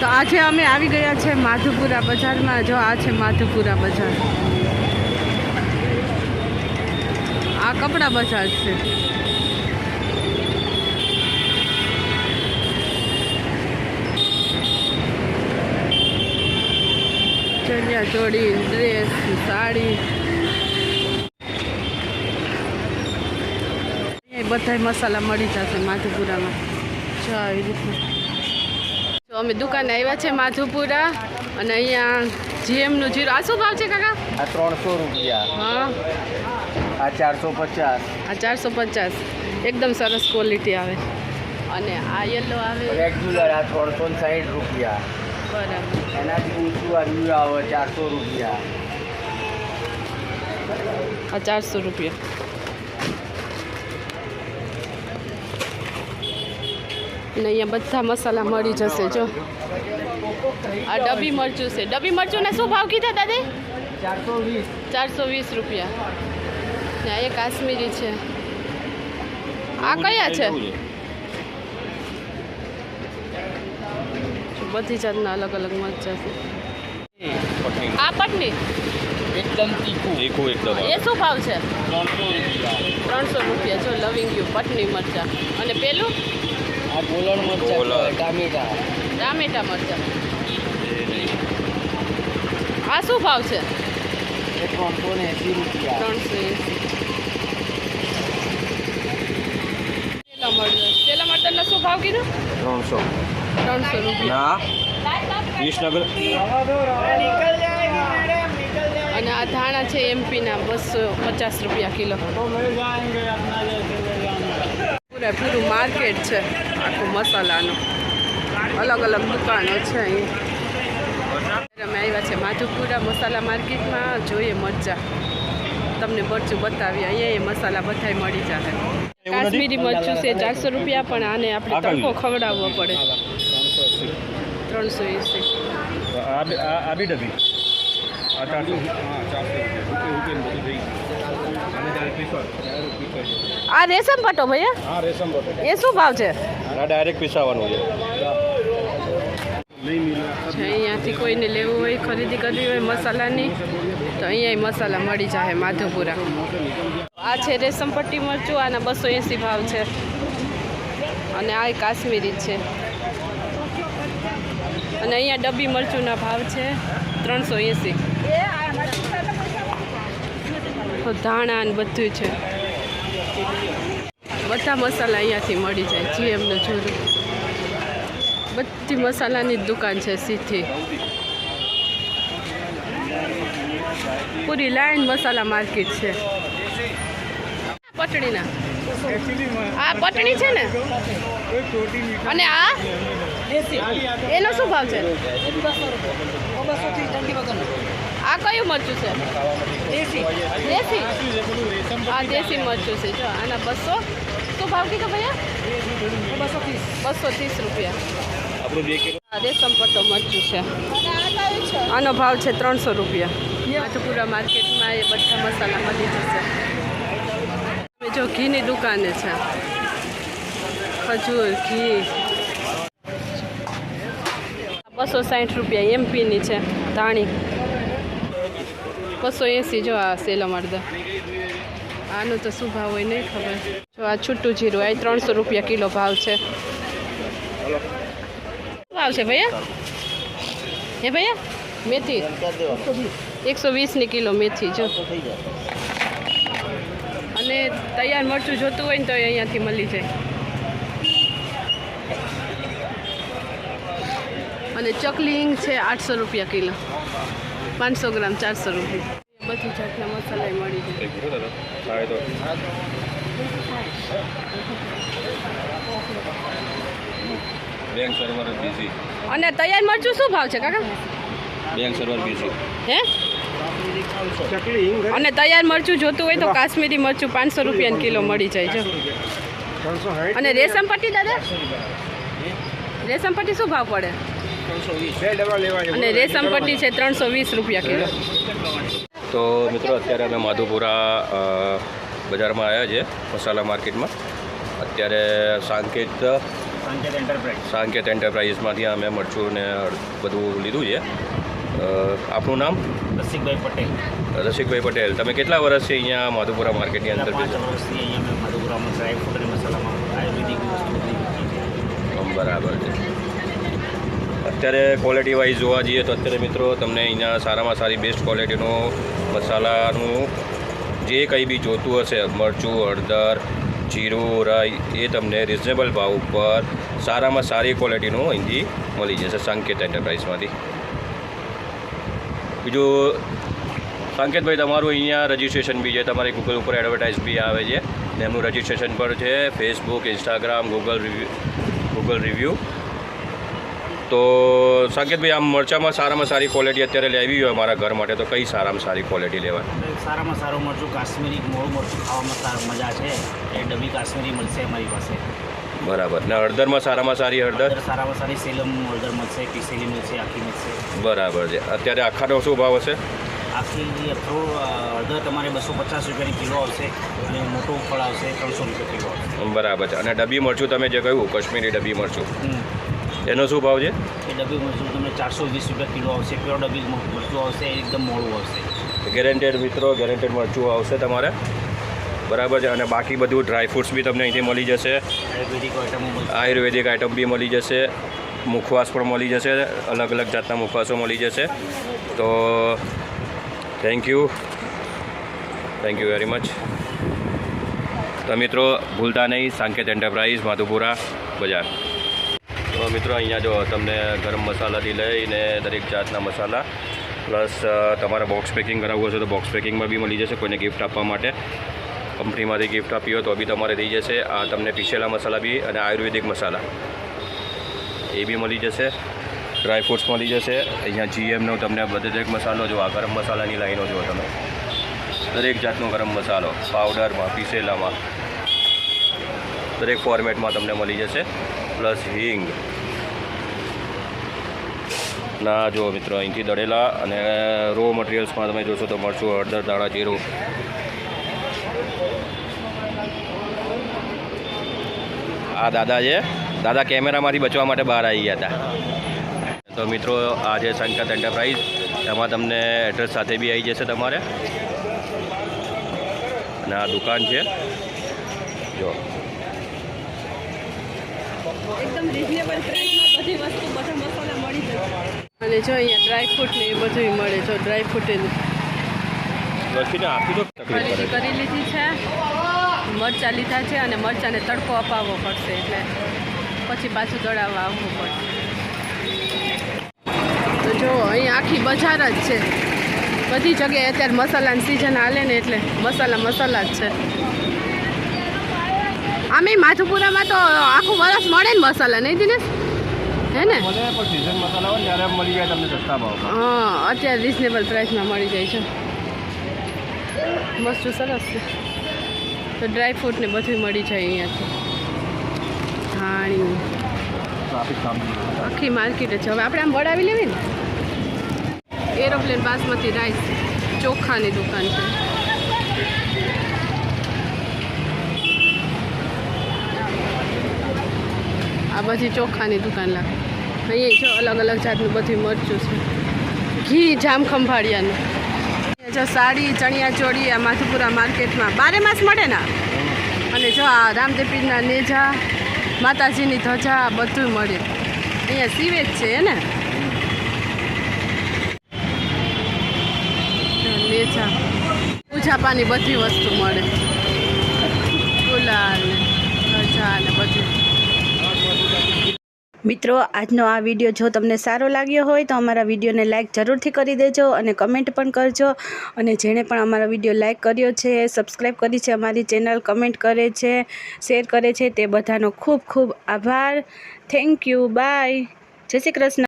તો આજે અમે આવી ગયા છે માધુપુરા બજારમાં. જો આ છે માધુપુરા બજાર. આ કપડા બજાર છે. ચણિયા ડ્રેસ, સાડી. બધા મસાલા મળી જશે માધુપુરામાં. જો આવી રીતે તો અમે દુકાને આવ્યા છે માધુપુરા અને અહીંયા જીએમનું જીરો. આ શું ભાવ છે કાકા? આ ત્રણસો રૂપિયા. હા. આ ચારસો પચાસ. આ ચારસો પચાસ. એકદમ સરસ ક્વોલિટી આવે. અને આ યલો આવે. રેગ્યુલર આ ત્રણસો સાઠ રૂપિયા. બરાબર. એનાથી ઊંચું આ વ્યૂ આવે ચારસો રૂપિયા. આ ચારસો રૂપિયા. અને અહીંયા બધા મસાલા મળી જશે જો. આ ડબ્બી મરચું છે. ડબ્બી મરચુંને શું ભાવ કીધા દાદી? ચારસો વીસ ચારસો વીસ રૂપિયા. ને આ એ કાશ્મીરી છે. આ કયા છે? બધી જાતના અલગ અલગ મરચા છે. આ પટની? એકદમ તીખું. તીખું એકદમ એ શું ભાવ છે? ત્રણસો રૂપિયા. ત્રણસો રૂપિયા જો લવિંગ યુ પટની મરચા. અને પેલું? આ ગોલણ મરચાં. કહેવાય, ટામેટા. ટામેટા મરચા. આ શું ભાવ છે? એ ત્રણસો ને એંસી રૂપિયા. ત્રણસો એંસી. મરચા મરચાનો શું ભાવ કીધો? ત્રણસો. ત્રણસો રૂપિયા. ના. વિસનગર. અને આ ધાણા છે એમપીના બસો પચાસ રૂપિયા કિલો. પૂરેપૂરું માર્કેટ છે. આખું મસાલાનું. અલગ અલગ દુકાનો છે અહીંયા અમે આવ્યા છે માધુપુરા મસાલા માર્કેટમાં. જોઈએ મરચા તમને મરચું બતાવીએ. અહીંયા એ મસાલા બધા મળી જશે કાશ્મીરી મરચું છે ચારસો રૂપિયા પણ આને આપણે તડકો ખવડાવવો પડે. ત્રણસો એસી. આ બી- આ આ ડબ્બી આ ચારસો. આ રેશમ પટો ભાઈ હા? રેશમ પટો એ શું ભાવ છે? આ ડાયરેક્ટ પીસાવાનું છે. છે અહીંયાથી કોઈને લેવું હોય ખરીદી કરવી હોય મસાલાની તો અહીંયા મસાલા મળી જાય માધવપુરા. આ છે રેશમ પટ્ટી મરચું આના બસો એંસી ભાવ છે. અને આ કાશ્મીરી છે. અને અહીંયા ડબ્બી મરચુંના ભાવ છે ત્રણસો એંસી. ધાણા ને બધું છે. બધા મસાલા અહીંયાથી મળી જાય જી એમને જોયું બધી મસાલાની જ દુકાન છે સીધી. પૂરી લાઈન મસાલા માર્કેટ છે. પટણીના. આ પટણી છે ને? અને આ? એનો શું ભાવ છે? આ કયું મરચું છે? દેશી. આ દેશી મરચું છે. જો, આના બસો. શું ભાવ કીધો ભૈયા? બસો ત્રીસ બસો ત્રીસ રૂપિયા રેશમ પટ્ટો મરચું છે. આનો ભાવ છે ત્રણસો રૂપિયા. માધુપુરા માર્કેટમાં એ બધા મસાલા મળી જશે. જો, ઘીની દુકાને છે. ખજૂર, ઘી. બસો સાઠ રૂપિયા એમપીની છે. ધાણી. બસો એંસી જો આ સેલો આનો તો શું ભાવ હોય નહીં ખબર. જો આ છૂટું જીરું, આ ત્રણસો રૂપિયા કિલો ભાવ છે. ભાવ છે ભૈયા? હે ભૈયા? મેથી. એકસો વીસની કિલો મેથી, જો. અને તૈયાર મરચું જોતું હોય ને તો અહીંયાથી મળી જાય. અને ચકલિંગ છે આઠસો રૂપિયા કિલો. પાંચસો ગ્રામ ચારસો રૂપિયા. બધી જાતના મસાલા મળી જાય. અને તૈયાર મરચું શું ભાવ છે કાકા? બેંક સર્વર બીસી હે? અને તૈયાર મરચું જોતું હોય તો કાશ્મીરી મરચું પાંચસો રૂપિયા કિલો મળી જાય છે અને રેશમ પટ્ટી દાદા? રેશમ પટ્ટી શું ભાવ પડે? અને રેશમ પટ્ટી છે ત્રણસો વીસ રૂપિયા કિલો. તો મિત્રો અત્યારે અમે માધુપુરા બજારમાં આવ્યા છે મસાલા માર્કેટમાં. અત્યારે સાંકેત સંકેત એન્ટરપ્રાઇઝ સાંકેત એન્ટરપ્રાઇઝમાંથી અમે મરચું ને બધું લીધું છે. આપણું આપનું નામ? રસિકભાઈ પટેલ. રસિકભાઈ પટેલ. તમે કેટલા વર્ષથી અહીંયા માધુપુરા માર્કેટની અંદર બરાબર છે. અત્યારે ક્વોલિટી વાઇઝ જોવા જઈએ તો અત્યારે મિત્રો તમને અહીંયા સારામાં સારી બેસ્ટ ક્વોલિટીનો મસાલાનું જે કંઈ બી જોતું હશે, મરચું, હળદર, જીરું, રાઈ, એ તમને રિઝનેબલ ભાવ ઉપર સારામાં સારી ક્વોલિટીનું અહીંથી મળી જશે સંકેત એન્ટરપ્રાઇઝમાંથી બીજું, સંકેતભાઈ, તમારું અહીંયા રજિસ્ટ્રેશન બી છે, તમારી ગૂગલ ઉપર એડવર્ટાઇઝ બી આવે છે. ને એમનું રજિસ્ટ્રેશન પણ છે Facebook Instagram Google review Google review તો સંકેતભાઈ આમ મરચામાં સારામાં સારી ક્વોલિટી અત્યારે લેવી હોય મારા ઘર માટે તો કઈ સારામાં સારી ક્વોલિટી લેવાય સારામાં સારું મરચું કાશ્મીરી મોળું મરચું ખાવામાં સારું મજા છે. એ ડબ્બી કાશ્મીરી મળશે અમારી પાસે. બરાબર. ને હળદરમાં સારામાં સારી હળદર? સારામાં સારી સેલમ હળદર મળશે પીસેલી મળશે આખી મળશે. બરાબર છે. અત્યારે આખાનો શું ભાવ હશે? આખી થોડું હળદર તમારે બસો પચાસ રૂપિયાની કિલો આવશે અને મોટું ફળ આવશે ત્રણસો રૂપિયા કિલો બરાબર છે. અને ડબ્બી મરચું તમે જે કહ્યું કાશ્મીરી ડબ્બી મરચું. એનો શું ભાવ છે? એ ડબ્બી મરચું તમને ચારસો વીસ રૂપિયા કિલો આવશે પ્યોર ડબ્બી મરચું આવશે એકદમ મોડું આવશે. ગેરેન્ટેડ મિત્રો ગેરેન્ટેડ મરચું આવશે તમારે. બરાબર છે અને બાકી બધું ડ્રાય ફ્રૂટ્સ બી તમને અહીંથી મળી જશે. આયુર્વેદિક આઇટમ બી મળી જશે. મુખવાસ પણ મળી જશે અલગ અલગ જાતના મુખવાસો મળી જશે. તો thank you thank you very much તો મિત્રો ભૂલતા નહીં સાંકેત એન્ટરપ્રાઇઝ માધુપુરા બજાર. તો મિત્રો, અહીંયા જો તમને ગરમ મસાલાથી લઈને દરેક જાતના મસાલા, પ્લસ તમારે બોક્સ પેકિંગ કરાવવું હશે તો બોક્સ પેકિંગમાં બી મળી જશે કોઈને ગિફ્ટ આપવા માટે. કંપનીમાંથી ગિફ્ટ આપી હોય તો બી તમારે થઈ જશે. આ તમને પીસેલા મસાલા બી અને આયુર્વેદિક મસાલા. એ બી મળી જશે. ડ્રાય ફ્રૂટ્સ મળી જશે. અહીંયા જીએમનો તમને બધે દરેક મસાલો જો આ ગરમ મસાલાની લાઈનો જુઓ તમે. દરેક જાતનો ગરમ મસાલો. પાવડરમાં પીસેલામાં. દરેક ફોર્મેટમાં તમને મળી જશે. પ્લસ હિંગ. ના, જો મિત્રો, અહીંથી દળેલા અને રો મટીરિયલ્સમાં તમે જોશો તો મરચું હળદર દાણા જીરું. આ દાદા છે. દાદા કેમેરામાંથી બચવા માટે બહાર આવી ગયા હતા. તો મિત્રો, આ છે સંકત એન્ટરપ્રાઇઝ એમાં તમને એડ્રેસ સાથે બી આવી જશે તમારે. અને આ દુકાન છે. જો. એકદમ રિઝનેબલ પ્રાઇસમાં બધી વસ્તુ બધા મસાલા મળી જશે અને જો અહીંયા ડ્રાયફ્રૂટ ને એ બધું મળે. જો ડ્રાય ફ્રૂટ લખીને આપી દો. તકલીફ ખરીદી કરી લીધી છે. મરચાં લીધા છે અને મરચાંને તડકો અપાવવો પડશે એટલે પછી પાછું દળાવવા આવવું પડશે. તો જો અહીં આખી બજાર જ છે. બધી જગ્યાએ અત્યારે મસાલાની સિઝન હાલે ને એટલે મસાલા મસાલા જ છે. આમે માધુપુરામાં તો આખું વરસ મળે ને મસાલા નહીં દિનેશ? હે ને? સીઝન મસાલા હોય ત્યારે મળી જાય તમને સસ્તા ભાવમાં હા અત્યારે રિઝનેબલ પ્રાઇસમાં મળી જાય છે. મસ્ત સરસ છે. તો ડ્રાયફ્રૂટ ને બધું મળી જાય અહીંયાથી. હાણી આખી માર્કેટ છે. હવે આપણે આમ વડાવી લેવી ને? એરોપ્લેન બાસમતી રાઈસ ચોખાની દુકાન છે. આ બધી ચોખાની દુકાન લાગે અહીંયા જો અલગ અલગ જાતનું બધું મરચું છે. ઘી જામ ખંભાળિયાનું. જો સાડી, ચણિયા ચોળી આ માથુપુરા માર્કેટમાં બારે માસ મળે ને? અને જો આ રામદેપીરના નેજા, માતાજીની ધજા બધું મળે. અહીંયા સીવે જ છે ને? નેજા. પૂજાપાની બધી વસ્તુ મળે ગુલાલ ને ધજા ને બધું મિત્રો, આજનો આ વીડિયો જો તમને સારો લાગ્યો હોય તો અમારા વિડીયોને લાઇક જરૂરથી કરી દેજો અને કમેન્ટ પણ કરજો. અને જેણે પણ અમારા વીડિયો લાઇક કર્યો છે સબસ્ક્રાઈબ કરી છે, અમારી ચેનલ કમેન્ટ કરે છે શેર કરે છે, તે બધાનો ખૂબ ખૂબ આભાર. થેન્ક યુ બાય જય શ્રી કૃષ્ણ.